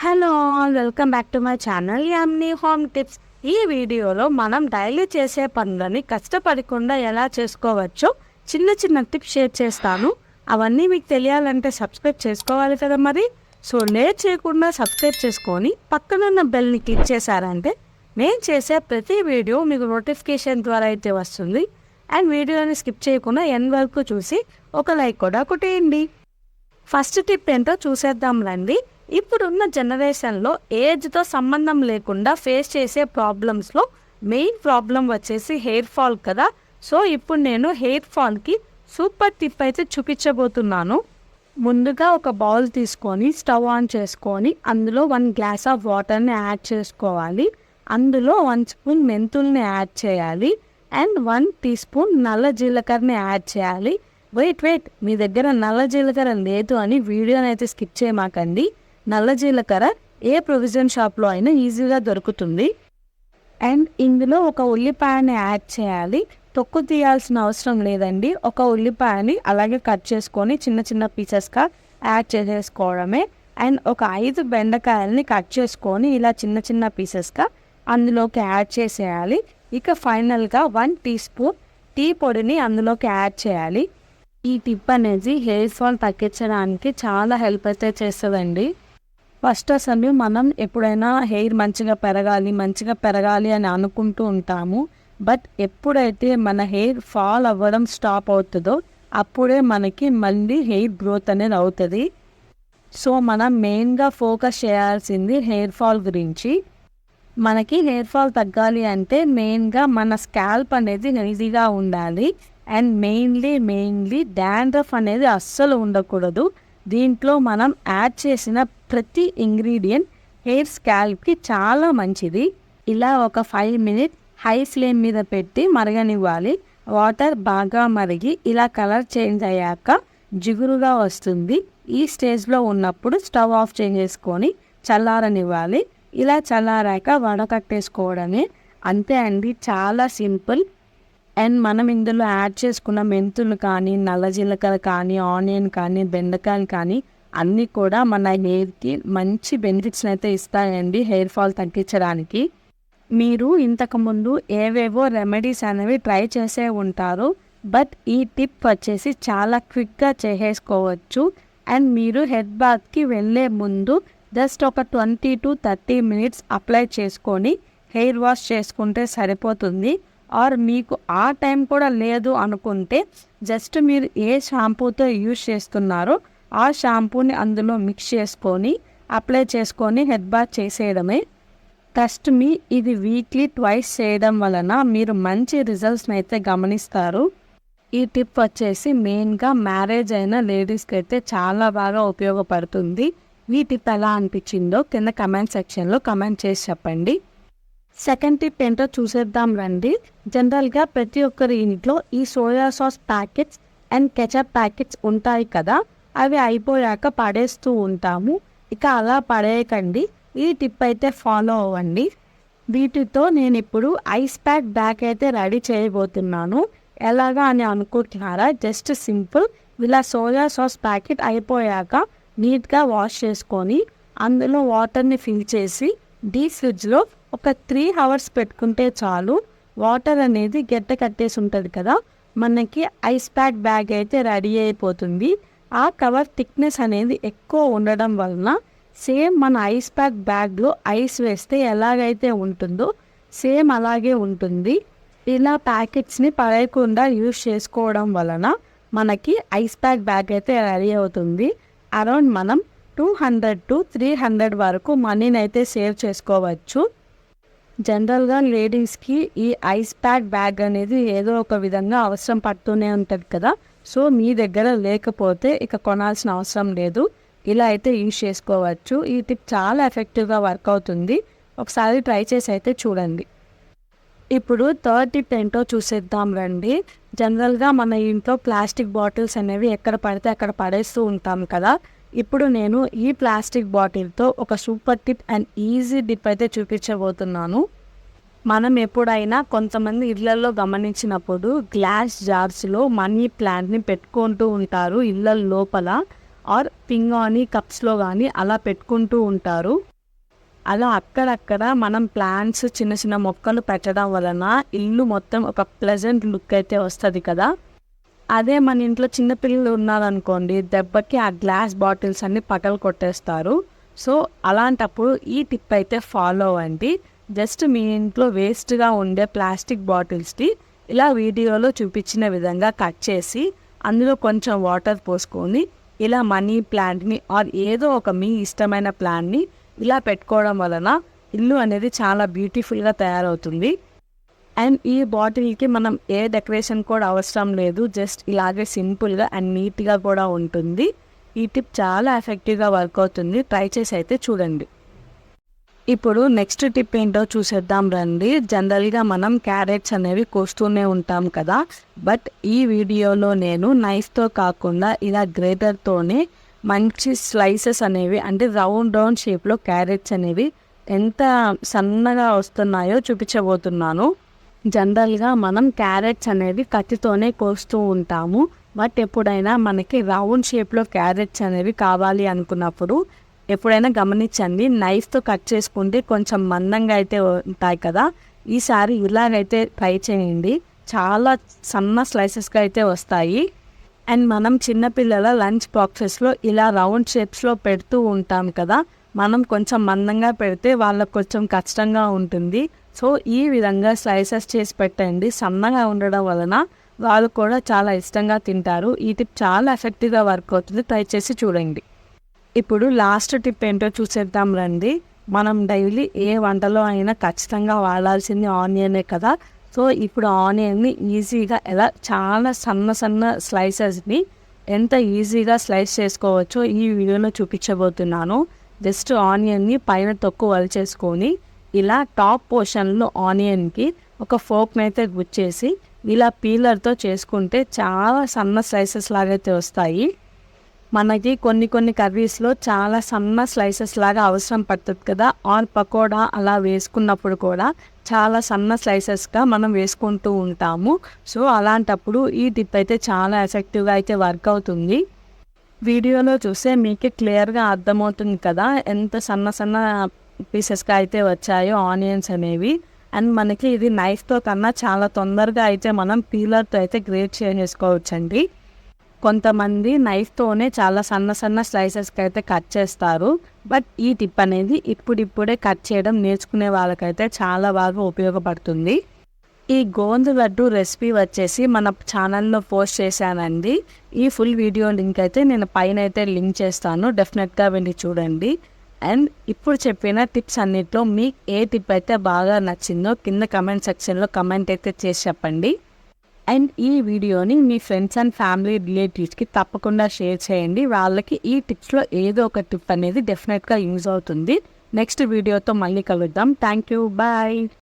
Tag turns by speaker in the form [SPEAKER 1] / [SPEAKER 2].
[SPEAKER 1] Hello welcome back to my channel Yamini home tips ఈ వీడియోలో మనం డైలీ చేసే పనులని కష్టపడకుండా ఎలా చేసుకోవచ్చో చిన్న చిన్న టిప్స్ షేర్ చేస్తాను. అవన్నీ మీకు తెలియాలంటే సబ్స్క్రైబ్ చేసుకోవాలి కదా మరి? సో లేట్ చేయకుండా సబ్స్క్రైబ్ చేసుకొని పక్కనున్న బెల్ని క్లిక్ చేశారంటే నేను చేసే ప్రతి వీడియో మీకు నోటిఫికేషన్ ద్వారా అయితే వస్తుంది. అండ్ వీడియోని స్కిప్ చేయకుండా ఎన్ వరకు చూసి ఒక లైక్ కూడా కొట్టేయండి. ఫస్ట్ టిప్ ఏంటో చూసేద్దాం రండి. ఇప్పుడున్న జనరేషన్లో ఏజ్తో సంబంధం లేకుండా ఫేస్ చేసే ప్రాబ్లమ్స్లో మెయిన్ ప్రాబ్లం వచ్చేసి హెయిర్ ఫాల్ కదా. సో ఇప్పుడు నేను హెయిర్ ఫాల్కి సూపర్ టిప్ అయితే చూపించబోతున్నాను. ముందుగా ఒక బౌల్ తీసుకొని స్టవ్ ఆన్ చేసుకొని అందులో వన్ గ్లాస్ ఆఫ్ వాటర్ని యాడ్ చేసుకోవాలి. అందులో వన్ స్పూన్ మెంతుల్ని యాడ్ చేయాలి. అండ్ వన్ టీ స్పూన్ నల్ల జీలకర్రని యాడ్ చేయాలి. వెయిట్ వెయిట్ మీ దగ్గర నల్ల జీలకర్ర లేదు అని వీడియోని అయితే స్కిప్ చేయమాకండి. నల్ల జీలకర్ర ఏ ప్రొవిజన్ షాప్లో అయినా ఈజీగా దొరుకుతుంది. అండ్ ఇందులో ఒక ఉల్లిపాయని యాడ్ చేయాలి. తొక్కు తీయాల్సిన అవసరం లేదండి. ఒక ఉల్లిపాయని అలాగే కట్ చేసుకొని చిన్న చిన్న పీసెస్గా యాడ్ చేసేసుకోవడమే. అండ్ ఒక ఐదు బెండకాయలని కట్ చేసుకొని ఇలా చిన్న చిన్న పీసెస్గా అందులోకి యాడ్ చేసేయాలి. ఇక ఫైనల్గా వన్ టీ స్పూన్ టీ పొడిని అందులోకి యాడ్ చేయాలి. ఈ టిప్ అనేది హెయిర్ ఫాల్ తగ్గించడానికి చాలా హెల్ప్ అయితే చేస్తుందండి. ఫస్ట్ అసలు మనం ఎప్పుడైనా హెయిర్ మంచిగా పెరగాలి మంచిగా పెరగాలి అని అనుకుంటూ ఉంటాము. బట్ ఎప్పుడైతే మన హెయిర్ ఫాల్ అవ్వడం స్టాప్ అవుతుందో అప్పుడే మనకి మళ్ళీ హెయిర్ గ్రోత్ అనేది అవుతుంది. సో మనం మెయిన్గా ఫోకస్ చేయాల్సింది హెయిర్ ఫాల్ గురించి. మనకి హెయిర్ ఫాల్ తగ్గాలి అంటే మెయిన్గా మన స్కాల్ప్ అనేది హెల్దీగా ఉండాలి. అండ్ మెయిన్లీ మెయిన్లీ డాండ్రఫ్ అనేది అస్సలు ఉండకూడదు. దీంట్లో మనం యాడ్ చేసిన ప్రతి ఇంగ్రీడియంట్ హెయిర్ స్కాల్ప్కి చాలా మంచిది. ఇలా ఒక ఫైవ్ మినిట్ హై ఫ్లేమ్ మీద పెట్టి మరగనివ్వాలి. వాటర్ బాగా మరిగి ఇలా కలర్ చేంజ్ అయ్యాక జిగురుగా వస్తుంది. ఈ స్టేజ్లో ఉన్నప్పుడు స్టవ్ ఆఫ్ చేసేసుకొని చల్లారనివ్వాలి. ఇలా చల్లారాక వడకట్టేసుకోవడమే. అంతే అండి. చాలా సింపుల్ అండ్ మనం ఇందులో యాడ్ చేసుకున్న మెంతులు కానీ నల్ల జీలకర్ర కానీ ఆనియన్ కానీ బెండకాయలు కానీ అన్నీ కూడా మన హెయిర్కి మంచి బెనిఫిట్స్ని అయితే ఇస్తాయండి హెయిర్ ఫాల్ తగ్గించడానికి. మీరు ఇంతకుముందు ఏవేవో రెమెడీస్ అనేవి ట్రై చేసే ఉంటారు. బట్ ఈ టిప్ వచ్చేసి చాలా క్విక్గా చేసేసుకోవచ్చు. అండ్ మీరు హెడ్ బాత్కి వెళ్ళే ముందు జస్ట్ ఒక twenty to thirty minutes apply చేసుకొని హెయిర్ వాష్ చేసుకుంటే సరిపోతుంది. ఆర్ మీకు ఆ టైం కూడా లేదు అనుకుంటే జస్ట్ మీరు ఏ షాంపూతో యూజ్ చేస్తున్నారో ఆ షాంపూని అందులో మిక్స్ చేసుకొని అప్లై చేసుకొని హెడ్ బాత్ చేసేయడమే. ట్రస్ట్ మీ ఇది వీక్లీ ట్వైస్ చేయడం వలన మీరు మంచి రిజల్ట్స్ని అయితే గమనిస్తారు. ఈ టిప్ వచ్చేసి మెయిన్గా మ్యారేజ్ అయిన లేడీస్కి అయితే చాలా బాగా ఉపయోగపడుతుంది. ఈ టిప్ ఎలా అనిపించిందో కింద కమెంట్ సెక్షన్లో కమెంట్ చేసి చెప్పండి. సెకండ్ టిప్ ఏంటో చూసేద్దాం రండి. జనరల్గా ప్రతి ఒక్కరి ఇంట్లో ఈ soya sauce packets and ketchup packets ఉంటాయి కదా అవి అయిపోయాక పడేస్తూ ఉంటాము. ఇక అలా పడేయకండి. ఈ టిప్ అయితే ఫాలో అవ్వండి. వీటితో నేను ఇప్పుడు ఐస్ ప్యాక్ బ్యాగ్ అయితే రెడీ చేయబోతున్నాను. ఎలాగా అని అనుకుంటున్నారా? జస్ట్ సింపుల్ ఇలా సోయా సాస్ ప్యాకెట్ అయిపోయాక నీట్గా వాష్ చేసుకొని అందులో వాటర్ని ఫిల్ చేసి డీప్ ఫ్రిడ్జ్లో ఒక త్రీ అవర్స్ పెట్టుకుంటే చాలు. వాటర్ అనేది గడ్డ కట్టేసి ఉంటుంది కదా మనకి ఐస్ ప్యాక్ బ్యాగ్ అయితే రెడీ అయిపోతుంది. ఆ కవర్ థిక్నెస్ అనేది ఎక్కువ ఉండడం వలన సేమ్ మన ఐస్ ప్యాక్ బ్యాగ్లో ఐస్ వేస్తే ఎలాగైతే ఉంటుందో సేమ్ అలాగే ఉంటుంది. ఇలా ప్యాకెట్స్ని పడేయకుండా యూజ్ చేసుకోవడం వలన మనకి ఐస్ ప్యాక్ బ్యాగ్ అయితే రెడీ అవుతుంది. అరౌండ్ మనం two hundred to three hundred వరకు మనీని అయితే సేవ్ చేసుకోవచ్చు. జనరల్గా లేడీస్కి ఈ ఐస్ ప్యాక్ బ్యాగ్ అనేది ఏదో ఒక విధంగా అవసరం పడుతూనే ఉంటుంది కదా. సో మీ దగ్గర లేకపోతే ఇక కొనాల్సిన అవసరం లేదు. ఇలా అయితే యూజ్ చేసుకోవచ్చు. ఈ టిప్ చాలా ఎఫెక్టివ్గా వర్క్ అవుతుంది. ఒకసారి ట్రై చేసి అయితే చూడండి. ఇప్పుడు థర్డ్ టిప్ ఏంటో చూసేద్దాం రండి. జనరల్గా మన ఇంట్లో ప్లాస్టిక్ బాటిల్స్ అనేవి ఎక్కడ పడితే అక్కడ పడేస్తూ ఉంటాం కదా. ఇప్పుడు నేను ఈ ప్లాస్టిక్ బాటిల్తో ఒక super tip and easy tip అయితే చూపించబోతున్నాను. మనం ఎప్పుడైనా కొంతమంది ఇళ్ళలో గమనించినప్పుడు గ్లాస్ జార్స్లో మనీ ప్లాంట్ని పెట్టుకుంటూ ఉంటారు ఇళ్ళ లోపల ఆర్ పింగాని కప్స్లో కానీ అలా పెట్టుకుంటూ ఉంటారు. అలా అక్కడక్కడ మనం ప్లాంట్స్ చిన్న చిన్న మొక్కలు పెట్టడం వలన ఇల్లు మొత్తం ఒక ప్లెజెంట్ లుక్ అయితే వస్తుంది కదా. అదే మన ఇంట్లో చిన్నపిల్లలు ఉన్నారనుకోండి దెబ్బకి ఆ గ్లాస్ బాటిల్స్ అన్ని పగలు కొట్టేస్తారు. సో అలాంటప్పుడు ఈ టిప్ అయితే ఫాలో అవ్వండి. జస్ట్ మీ ఇంట్లో వేస్ట్గా ఉండే ప్లాస్టిక్ బాటిల్స్ని ఇలా వీడియోలో చూపించిన విధంగా కట్ చేసి అందులో కొంచెం వాటర్ పోసుకొని ఇలా మనీ ప్లాంట్ని ఆర్ ఏదో ఒక మీ ఇష్టమైన ప్లాంట్ని ఇలా పెట్టుకోవడం వలన ఇల్లు అనేది చాలా బ్యూటిఫుల్గా తయారవుతుంది. అండ్ ఈ బాటిల్కి మనం ఏ డెకరేషన్ కూడా అవసరం లేదు. జస్ట్ ఇలాగే సింపుల్గా అండ్ నీట్గా కూడా ఉంటుంది. ఈ టిప్ చాలా ఎఫెక్టివ్గా వర్క్ అవుతుంది. ట్రై చేసి అయితే చూడండి. ఇప్పుడు నెక్స్ట్ టిప్ ఏంటో చూసేద్దాం రండి. జనరల్గా మనం క్యారెట్స్ అనేవి కోస్తూనే ఉంటాం కదా. బట్ ఈ వీడియోలో నేను నైఫ్తో కాకుండా ఇలా గ్రేటర్తోనే మంచి స్లైసెస్ అనేవి అంటే రౌండ్ రౌండ్ షేప్లో క్యారెట్స్ అనేవి ఎంత సన్నగా వస్తున్నాయో చూపించబోతున్నాను. జనరల్గా మనం క్యారెట్స్ అనేవి కత్తితోనే కోస్తూ ఉంటాము. బట్ ఎప్పుడైనా మనకి రౌండ్ షేప్లో క్యారెట్స్ అనేవి కావాలి అనుకున్నప్పుడు ఎప్పుడైనా గమనించండి. నైఫ్తో కట్ చేసుకుంటే కొంచెం మందంగా అయితే ఉంటాయి కదా. ఈసారి ఇలాగైతే ట్రై చేయండి. చాలా సన్న స్లైసెస్గా అయితే వస్తాయి. అండ్ మనం చిన్నపిల్లల లంచ్ బాక్సెస్లో ఇలా రౌండ్ షేప్స్లో పెడుతూ ఉంటాం కదా. మనం కొంచెం మందంగా పెడితే వాళ్ళకు కొంచెం కష్టంగా ఉంటుంది. సో ఈ విధంగా స్లైసెస్ చేసి పెట్టండి. సన్నగా ఉండడం వలన వాళ్ళు కూడా చాలా ఇష్టంగా తింటారు. ఈ టిప్ చాలా ఎఫెక్టివ్గా వర్క్ అవుతుంది. ట్రై చేసి చూడండి. ఇప్పుడు లాస్ట్ టిప్ ఏంటో చూసేద్దాం రండి. మనం డైలీ ఏ వంటలో అయినా ఖచ్చితంగా వాడాల్సింది ఆనియనే కదా. సో ఇప్పుడు ఆనియన్ని ఈజీగా ఎలా చాలా సన్న సన్న స్లైసెస్ని ఎంత ఈజీగా స్లైస్ చేసుకోవచ్చో ఈ వీడియోలో చూపించబోతున్నాను. జస్ట్ ఆనియన్ని పైన తొక్కు వలిచేసుకొని ఇలా టాప్ పోర్షన్లో ఆనియన్కి ఒక ఫోక్ని అయితే గుచ్చేసి ఇలా పీలర్తో చేసుకుంటే చాలా సన్న స్లైసెస్ లాగైతే వస్తాయి. మనకి కొన్ని కొన్ని కర్రీస్లో చాలా సన్న స్లైసెస్ లాగా అవసరం పడుతుంది కదా. ఆర్ పకోడా అలా వేసుకున్నప్పుడు కూడా చాలా సన్న స్లైసెస్గా మనం వేసుకుంటూ ఉంటాము. సో అలాంటప్పుడు ఈ టిప్ అయితే చాలా ఎఫెక్టివ్గా అయితే వర్క్ అవుతుంది. వీడియోలో చూస్తే మీకు క్లియర్గా అర్థమవుతుంది కదా ఎంత సన్న సన్న పీసెస్గా అయితే వచ్చాయో ఆనియన్స్ అనేవి. అండ్ మనకి ఇది నైఫ్తో కన్నా చాలా తొందరగా అయితే మనం పీలర్తో అయితే గ్రేట్ చేసుకోవచ్చండి కొంతమంది నైఫ్తోనే చాలా సన్న సన్న స్లైసెస్కి అయితే కట్ చేస్తారు. బట్ ఈ టిప్ అనేది ఇప్పుడిప్పుడే కట్ చేయడం నేర్చుకునే వాళ్ళకైతే చాలా బాగా ఉపయోగపడుతుంది. ఈ గోందు లడ్డు రెసిపీ వచ్చేసి మన ఛానల్లో పోస్ట్ చేశానండి. ఈ ఫుల్ వీడియో లింక్ అయితే నేను పైన అయితే లింక్ చేస్తాను. డెఫినెట్గా వెళ్ళి చూడండి. అండ్ ఇప్పుడు చెప్పిన టిప్స్ అన్నిట్లో మీకు ఏ టిప్ అయితే బాగా నచ్చిందో కింద కమెంట్ సెక్షన్లో కమెంట్ అయితే చేసి చెప్పండి. అండ్ ఈ వీడియోని మీ ఫ్రెండ్స్ అండ్ ఫ్యామిలీ రిలేటివ్స్కి తప్పకుండా షేర్ చేయండి. వాళ్ళకి ఈ టిప్స్లో ఏదో ఒక టిప్ అనేది డెఫినెట్గా యూజ్ అవుతుంది. నెక్స్ట్ వీడియోతో మళ్ళీ కలుద్దాం. Thank you. బాయ్.